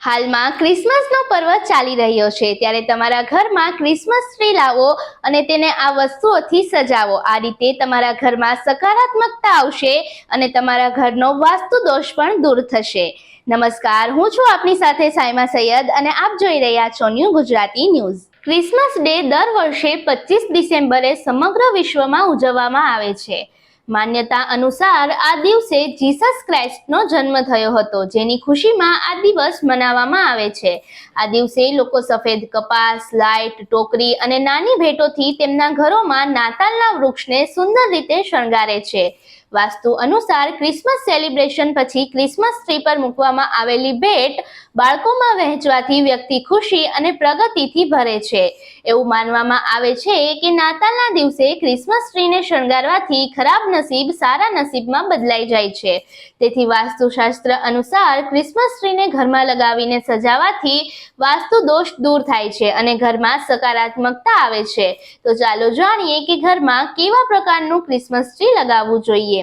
હાલમાં ક્રિસમસનો પર્વ ચાલી રહ્યો છે. ત્યારે તમારા ઘરમાં ક્રિસમસ ટ્રી લાવો અને તેને આ વસ્તુઓથી સજાવો. આ રીતે તમારા ઘરમાં સકારાત્મકતા આવશે અને તમારા ઘરનો વાસ્તુ દોષ પણ દૂર થશે. નમસ્કાર, હું છું આપની સાથે સાયમા સૈયદ અને આપ જોઈ રહ્યા છો new Gujarati news. Christmas day દર વર્ષે પચીસ ડિસેમ્બરે સમગ્ર વિશ્વમાં ઉજવવામાં આવે છે. માન્યતા અનુસાર આ દિવસે જીસસ ક્રાઇસ્ટનો જન્મ થયો હતો, જેની ખુશીમાં આ દિવસ મનાવવામાં આવે છે. આ દિવસે લોકો સફેદ કપાસ, લાઇટ, ટોકરી અને નાની ભેટોથી તેમના ઘરોમાં નાતાલના વૃક્ષને સુંદર રીતે શણગારે છે. વાસ્તુ અનુસાર ક્રિસમસ સેલિબ્રેશન પછી ક્રિસમસ ટ્રી પર મૂકવામાં આવેલી ભેટ બાળકોમાં વહેંચવાથી વ્યક્તિ ખુશી અને પ્રગતિથી ભરે છે. એવું માનવામાં આવે છે કે નાતાલના દિવસે ક્રિસમસ ટ્રીને શણગારવાથી ખરાબ નસીબ સારા નસીબમાં બદલાઈ જાય છે. તેથી વાસ્તુશાસ્ત્ર અનુસાર ક્રિસમસ ટ્રીને ઘરમાં લગાવીને સજાવવાથી વાસ્તુ દોષ દૂર થાય છે અને ઘરમાં સકારાત્મકતા આવે છે. તો ચાલો જાણીએ કે ઘરમાં કેવા પ્રકારનું ક્રિસમસ ટ્રી લગાવવું જોઈએ.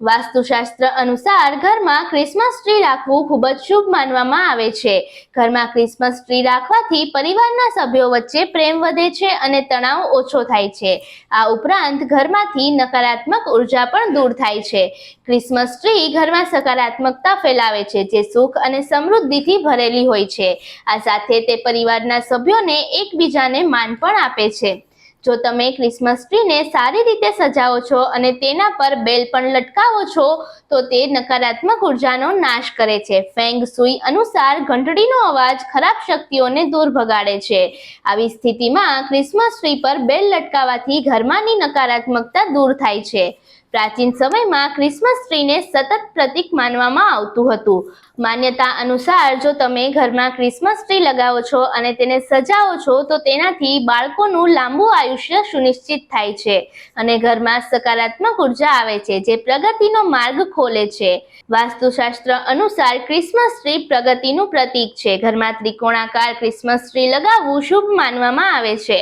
વાસ્તુશાસ્ત્ર અનુસાર ઘરમાં ક્રિસમસ ટ્રી રાખવું ખૂબ જ શુભ માનવામાં આવે છે. ઘરમાં ક્રિસમસ ટ્રી રાખવાથી પરિવારના સભ્યો વચ્ચે પ્રેમ વધે છે અને તણાવ ઓછો થાય છે. આ ઉપરાંત ઘરમાંથી નકારાત્મક ઊર્જા પણ દૂર થાય છે. ક્રિસમસ ટ્રી ઘરમાં સકારાત્મકતા ફેલાવે છે જે સુખ અને સમૃદ્ધિથી ભરેલી હોય છે. આ સાથે તે પરિવારના સભ્યોને એકબીજાને માન પણ આપે છે. જો તમે ક્રિસમસ ટ્રીને સારી રીતે સજાવો છો અને તેના પર બેલ પણ લટકાવો છો, તો તે નકારાત્મક ઉર્જાનો નાશ કરે છે. ફેંગ સુઈ અનુસાર ઘંટડીનો અવાજ ખરાબ શક્તિઓને દૂર ભગાડે છે. આવી સ્થિતિમાં ક્રિસમસ ટ્રી પર બેલ લટકાવવાથી ઘરમાંની નકારાત્મકતા દૂર થાય છે. પ્રાચીન સમયમાં ક્રિસમસ ટ્રીને સતત પ્રતીક માનવામાં આવતું હતું. માન્યતા અનુસાર જો તમે ઘરમાં ક્રિસમસ ટ્રી લગાવો છો અને તેને સજાવો છો, તો તેનાથી બાળકોનું લાંબુ આયુષ્ય સુનિશ્ચિત થાય છે અને ઘરમાં સકારાત્મક ઊર્જા આવે છે, જે પ્રગતિનો માર્ગ ખોલે છે. વાસ્તુશાસ્ત્ર અનુસાર ક્રિસમસ ટ્રી પ્રગતિનું પ્રતીક છે. ઘરમાં ત્રિકોણાકાર ક્રિસમસ ટ્રી લગાવવું શુભ માનવામાં આવે છે.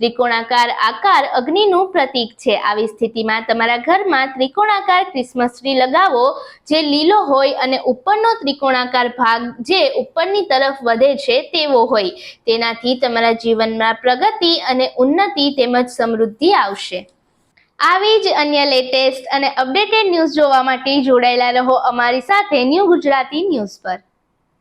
ત્રિકોણાકાર આકાર અગ્નિનું પ્રતીક છે. આવી સ્થિતિમાં તમારા ઘરમાં ત્રિકોણાકાર ક્રિસમસ ટ્રી લગાવો, જે લીલો હોય અને ઉપરનો ત્રિકોણાકાર ભાગ જે ઉપરની તરફ વધે છે તેવો હોય. તેનાથી તમારા જીવનમાં પ્રગતિ અને ઉન્નતિ તેમજ સમૃદ્ધિ આવશે. આવી જ અન્ય લેટેસ્ટ અને અપડેટેડ ન્યૂઝ જોવા માટે જોડાયેલા રહો અમારી સાથે ન્યૂ ગુજરાતી ન્યૂઝ પર.